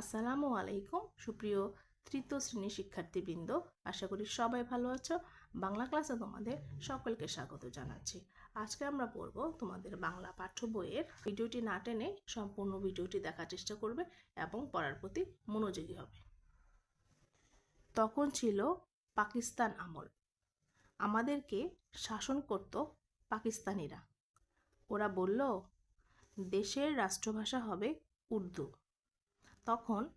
আসসালামু আলাইকুম, সুপ্রিয় তৃতীয় শ্রেণির শিক্ষার্থীবৃন্দ। আশা করি সবাই ভালো আছো। বাংলা ক্লাসে তোমাদের সকলকে স্বাগত জানাচ্ছি। আজকে আমরা পড়ব তোমাদের বাংলা পাঠ্য বইয়ের। ভিডিওটি না টেনে সম্পূর্ণ ভিডিওটি দেখার চেষ্টা করবে এবং পড়ার প্রতি মনোযোগী হবে। তখন ছিল পাকিস্তান আমল। আমাদেরকে শাসন করত পাকিস্তানিরা। ওরা বলল, দেশের রাষ্ট্রভাষা হবে উর্দু। তখন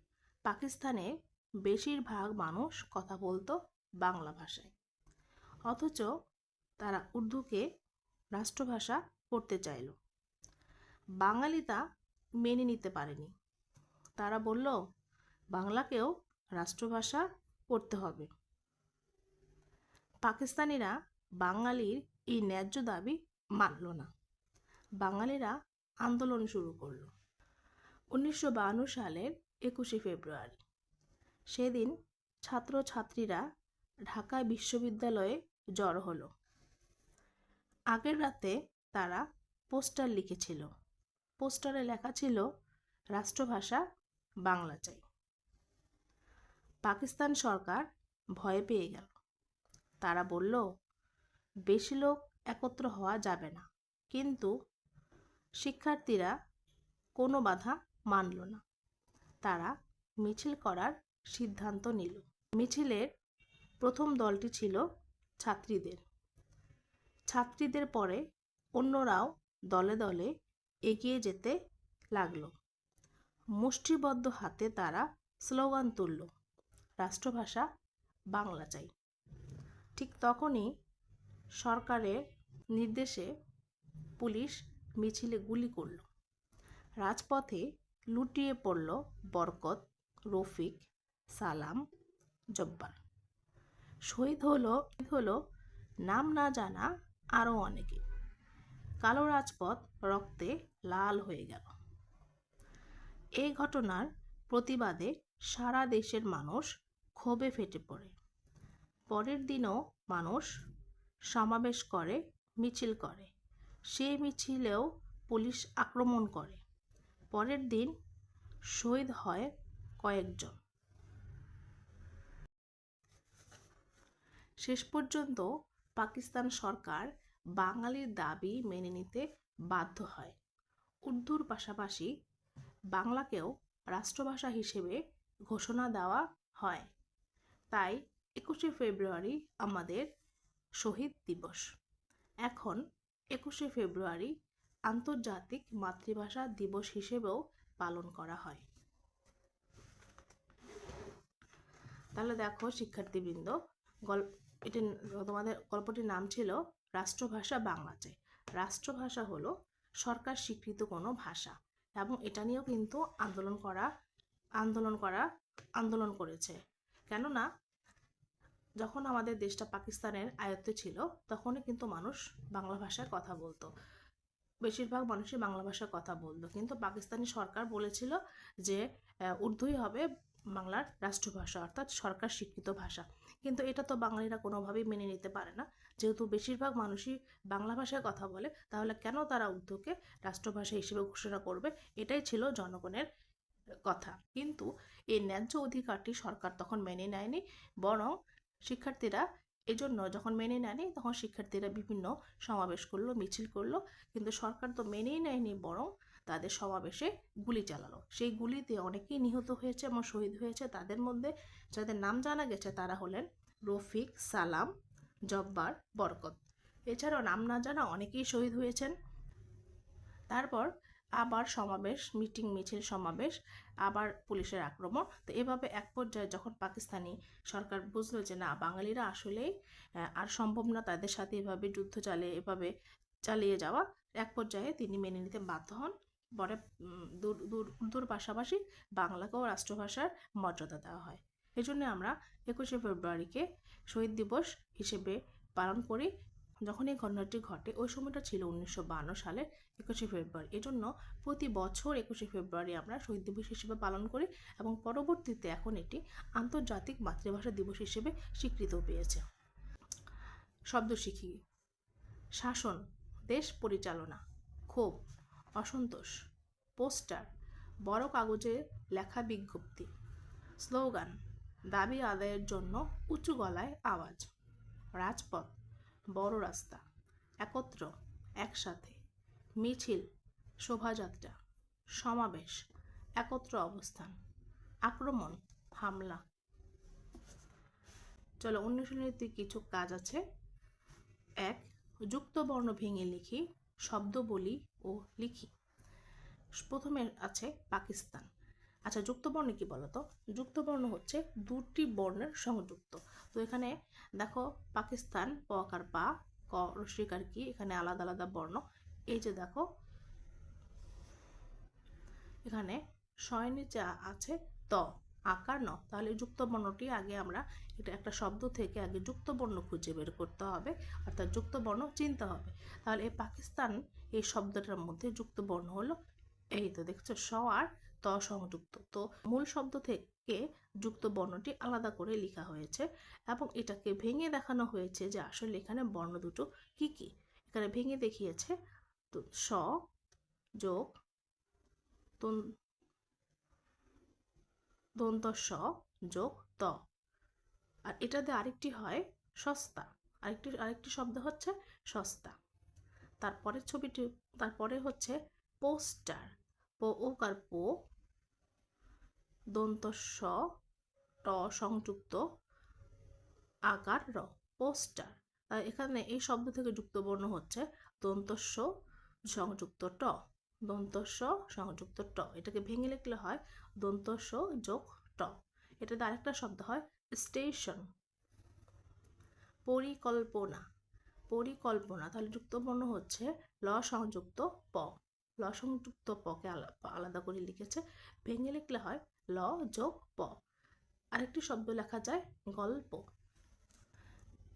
পাকিস্তানে বেশিরভাগ মানুষ কথা বলতো বাংলা ভাষায়। অথচ তারা উর্দুকে রাষ্ট্রভাষা করতে চাইল। বাঙালি তা মেনে নিতে পারেনি। তারা বলল, বাংলাকেও রাষ্ট্রভাষা করতে হবে। পাকিস্তানিরা বাঙালির এই ন্যায্য দাবি মানল না। বাঙালিরা আন্দোলন শুরু করল। উনিশশো সালের একুশে ফেব্রুয়ারি। সেদিন ছাত্রছাত্রীরা ঢাকা বিশ্ববিদ্যালয়ে জড়ো হলো। আগের রাতে তারা পোস্টার লিখেছিল। পোস্টারে লেখা ছিল, রাষ্ট্রভাষা বাংলা চাই। পাকিস্তান সরকার ভয় পেয়ে গেল। তারা বলল, বেশি লোক একত্র হওয়া যাবে না। কিন্তু শিক্ষার্থীরা কোনো বাধা মানল না। তারা মিছিল করার সিদ্ধান্ত নিল। মিছিলের প্রথম দলটি ছিল ছাত্রীদের। ছাত্রীদের পরে অন্যরাও দলে দলে এগিয়ে যেতে লাগল। মুষ্টিবদ্ধ হাতে তারা স্লোগান তুলল, রাষ্ট্রভাষা বাংলা চাই। ঠিক তখনই সরকারের নির্দেশে পুলিশ মিছিলে গুলি করল। রাজপথে লুটিয়ে পড়ল বরকত, রফিক, সালাম, জব্বার। শহীদ হলো হলো, নাম না জানা আরও অনেকে। কালো রাজপথ রক্তে লাল হয়ে গেল। এই ঘটনার প্রতিবাদে সারা দেশের মানুষ ক্ষোভে ফেটে পড়ে। পরের দিনও মানুষ সমাবেশ করে, মিছিল করে। সেই মিছিলেও পুলিশ আক্রমণ করে। পরের দিন শহীদ হয় কয়েকজন। শেষ পর্যন্ত পাকিস্তান সরকার বাঙালির দাবি মেনে নিতে বাধ্য হয়। উর্দুর পাশাপাশি বাংলাকেও রাষ্ট্রভাষা হিসেবে ঘোষণা দেওয়া হয়। তাই একুশে ফেব্রুয়ারি আমাদের শহীদ দিবস। এখন একুশে ফেব্রুয়ারি আন্তর্জাতিক মাতৃভাষা দিবস হিসেবেও পালন করা হয়। তাহলে দেখো শিক্ষার্থীবৃন্দ গল্প এটি তোমাদের গল্পটির নাম ছিল রাষ্ট্রভাষা বাংলা চাই। রাষ্ট্রভাষা হলো সরকার স্বীকৃত কোনো ভাষা এবং এটা নিয়েও কিন্তু আন্দোলন করা আন্দোলন করা, আন্দোলন করেছে। কেননা যখন আমাদের দেশটা পাকিস্তানের আয়ত্তে ছিল, তখনই কিন্তু মানুষ বাংলা ভাষায় কথা বলতো। বেশিরভাগ মানুষই বাংলা ভাষায় কথা বলতো। কিন্তু পাকিস্তানি সরকার বলেছিল যে উর্দুই হবে বাংলার রাষ্ট্রভাষা, অর্থাৎ সরকার স্বীকৃত ভাষা। কিন্তু এটা তো বাঙালিরা কোনোভাবেই মেনে নিতে পারে না। যেহেতু বেশিরভাগ মানুষই বাংলা ভাষায় কথা বলে, তাহলে কেন তারা উর্দুকে রাষ্ট্রভাষা হিসেবে ঘোষণা করবে? এটাই ছিল জনগণের কথা। কিন্তু এই ন্যায্য অধিকারটি সরকার তখন মেনে নেয়নি, বরং শিক্ষার্থীরা এজন্য যখন মেনে নেয়নি, তখন শিক্ষার্থীরা বিভিন্ন সমাবেশ করল, মিছিল করল। কিন্তু সরকার তো মেনেই নেয়নি, বরং তাদের সমাবেশে গুলি চালালো। সেই গুলিতে অনেকেই নিহত হয়েছে এবং শহীদ হয়েছে। তাদের মধ্যে যাদের নাম জানা গেছে, তারা হলেন রফিক সালাম, জব্বার, বরকত। এছাড়াও নাম না জানা অনেকেই শহীদ হয়েছেন। তারপর আবার সমাবেশ, মিটিং, মিছিল, সমাবেশ, আবার পুলিশের আক্রমণ। তো এভাবে এক পর্যায়ে যখন পাকিস্তানি সরকার বুঝলো যে না, বাঙালিরা আসলেই আর সম্ভব না তাদের সাথে এভাবে যুদ্ধ চালিয়ে, এভাবে চালিয়ে যাওয়া, এক পর্যায়ে তিনি মেনে নিতে বাধ্য হন। পরে দূর দূর উর্দুর পাশাপাশি বাংলাকেও রাষ্ট্রভাষার মর্যাদা দেওয়া হয়। এজন্য আমরা একুশে ফেব্রুয়ারিকে শহীদ দিবস হিসেবে পালন করি। যখন এই ঘটনাটি ঘটে, ওই সময়টা ছিল উনিশশো সালের একুশে ফেব্রুয়ারি। এজন্য প্রতি বছর একুশে ফেব্রুয়ারি আমরা শহীদ দিবস হিসেবে পালন করি এবং পরবর্তীতে এখন এটি আন্তর্জাতিক মাতৃভাষা দিবস হিসেবে স্বীকৃত পেয়েছে। শব্দ শিখি। শাসন, দেশ পরিচালনা, ক্ষোভ, অসন্তোষ, পোস্টার, বড় কাগজে লেখা বিজ্ঞপ্তি, স্লোগান, দাবি আদায়ের জন্য উঁচু গলায় আওয়াজ, রাজপথ বড় রাস্তা, একত্র, একসাথে, মিছিল, শোভাযাত্রা, সমাবেশ, একত্র অবস্থান, আক্রমণ, হামলা। চলো অনুশীলনীতে কিছু কাজ আছে। এক যুক্ত বর্ণ ভেঙে লিখি শব্দ বলি ও লিখি। প্রথমে আছে পাকিস্তান। আচ্ছা যুক্ত বর্ণ কি বলতো? যুক্ত বর্ণ হচ্ছে দুটি বর্ণের সংযুক্ত। তো এখানে দেখো পাকিস্তান প আকার পা, ক রস্বীকার কি, এখানে আলাদা আলাদা বর্ণ। এই যে দেখো, এখানে শয় নিচে আছে ত, আকার ন। তাহলে যুক্ত বর্ণটি আগে আমরা এটা একটা শব্দ থেকে আগে যুক্ত বর্ণ খুঁজে বের করতে হবে, অর্থাৎ যুক্ত বর্ণ চিনতে হবে। তাহলে এই পাকিস্তান এই শব্দটার মধ্যে যুক্ত বর্ণ হলো, এই তো দেখছ স আর ত সংযুক্ত তো মূল শব্দ থেকে যুক্ত বর্ণটি আলাদা করে লেখা হয়েছে এবং এটাকে ভেঙে দেখানো হয়েছে যে আসলে এখানে বর্ণ দুটো কি কি। এখানে ভেঙে দেখিয়েছে তো স যোগ দন্ত স যোগ ত। আর এটাতে আরেকটি হয় সস্তা। আরেকটি আরেকটি শব্দ হচ্ছে সস্তা। তারপরের ছবিটি, তারপরে হচ্ছে পোস্টার। পো ওকার পো দন্ত স ট সংযুক্ত, আকার, র পোস্টার। এখানে এই শব্দ থেকে যুক্ত বর্ণ হচ্ছে। দন্তস্ব সংযুক্ত ট। দন্তস্ব সংযুক্ত ট। এটাকে ভেঙে লিখলে হয় দন্তস্ব যোগ ট। এটাতে আরেকটা শব্দ হয় স্টেশন। পরিকল্পনা। পরিকল্পনা। তাহলে যুক্ত বর্ণ হচ্ছে ল সংযুক্ত প। ল সংযুক্ত পকে আলা- আলাদা করে লিখেছে। ভেঙে লিখলে হয় ল যোগ প। আরেকটি শব্দ লেখা যায় গল্প।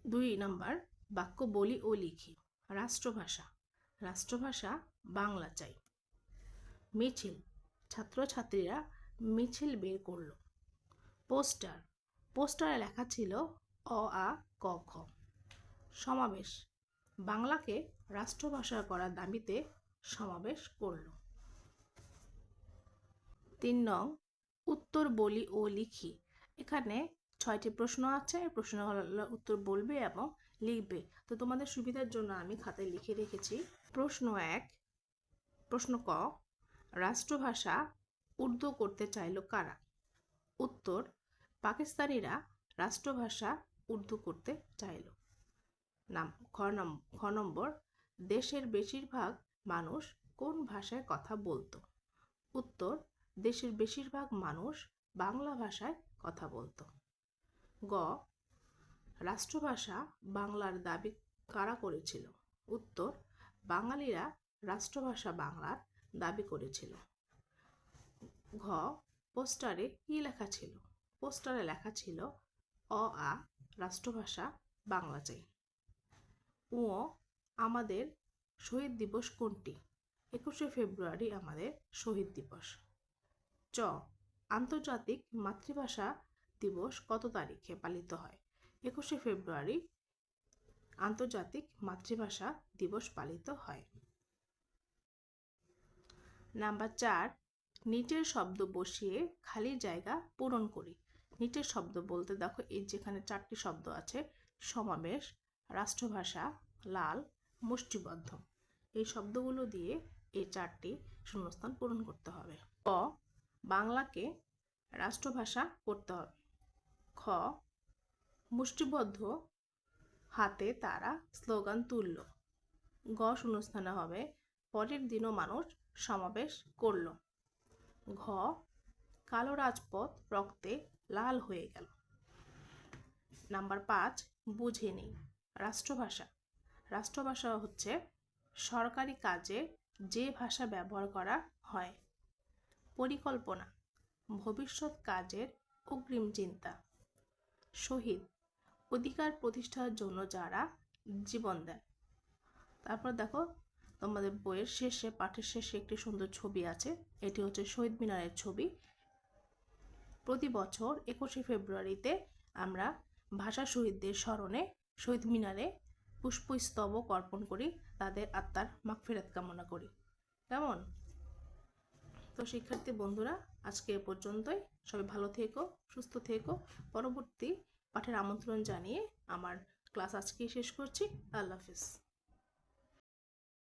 দুই নাম্বার, বাক্য বলি ও লিখি। রাষ্ট্রভাষা। রাষ্ট্রভাষা বাংলা চাই। মিছিল। ছাত্রছাত্রীরা মিছিল বের করল। পোস্টার। পোস্টারে লেখা ছিল অ, আ, ক, খ। সমাবেশ। বাংলাকে রাষ্ট্রভাষা করার দাবিতে সমাবেশ করল। তিন নং উত্তর বলি ও লিখি। এখানে ছয়টি প্রশ্ন আছে প্রশ্ন উত্তর বলবে এবং লিখবে। তো তোমাদের সুবিধার জন্য আমি খাতায় লিখে রেখেছি। প্রশ্ন এক, প্রশ্ন ক, রাষ্ট্রভাষা উর্দু করতে চাইল কারা? উত্তর, পাকিস্তানিরা রাষ্ট্রভাষা উর্দু করতে চাইল। নম খ নম্বর, দেশের বেশিরভাগ মানুষ কোন ভাষায় কথা বলতো? উত্তর, দেশের বেশিরভাগ মানুষ বাংলা ভাষায় কথা বলতো। গ, রাষ্ট্রভাষা বাংলার দাবি কারা করেছিল? উত্তর, বাঙালিরা রাষ্ট্রভাষা বাংলার দাবি করেছিল। ঘ, পোস্টারে কি লেখা ছিল? পোস্টারে লেখা ছিল, অ, আ, রাষ্ট্রভাষা বাংলা চাই। ও আমাদের শহীদ দিবস কোনটি? একুশে ফেব্রুয়ারি আমাদের শহীদ দিবস। চ, আন্তর্জাতিক মাতৃভাষা দিবস কত তারিখে পালিত হয়? একুশে ফেব্রুয়ারি আন্তর্জাতিক মাতৃভাষা দিবস পালিত হয়। নাম্বার চার, নিচের শব্দ বসিয়ে খালি জায়গা পূরণ করি। নিচের শব্দ বলতে দেখো, এই যেখানে চারটি শব্দ আছে, সমাবেশ, রাষ্ট্রভাষা, লাল মুষ্টিবদ্ধ। এই শব্দগুলো দিয়ে এই চারটি শূন্যস্থান পূরণ করতে হবে। ক, বাংলাকে রাষ্ট্রভাষা করতে হবে। খ, মুষ্টিবদ্ধ হাতে তারা স্লোগান তুলল। গ, শূন্যস্থানে হবে, পরের দিনও মানুষ সমাবেশ করল। ঘ, কালো রাজপথ রক্তে লাল হয়ে গেল। নাম্বার পাঁচ, বুঝে নেই, রাষ্ট্রভাষা। রাষ্ট্রভাষা হচ্ছে সরকারি কাজে যে ভাষা ব্যবহার করা হয়। পরিকল্পনা, ভবিষ্যৎ কাজের অগ্রিম চিন্তা। শহীদ, অধিকার প্রতিষ্ঠার জন্য যারা জীবন দেন। তারপর দেখো, তোমাদের বইয়ের শেষে, পাঠের শেষে একটি সুন্দর ছবি আছে। এটি হচ্ছে শহীদ মিনারের ছবি। প্রতি বছর একুশে ফেব্রুয়ারিতে আমরা ভাষা শহীদদের স্মরণে শহীদ মিনারে পুষ্পস্তবক অর্পণ করি, তাদের আত্মার মাগফিরাত কামনা করি। কেমন? তো শিক্ষার্থী বন্ধুরা, আজকে এ পর্যন্তই। সবাই ভালো থেকো, সুস্থ থেকো। পরবর্তী পাঠের আমন্ত্রণ জানিয়ে আমার ক্লাস আজকেই শেষ করছি। আল্লাহ হাফিজ।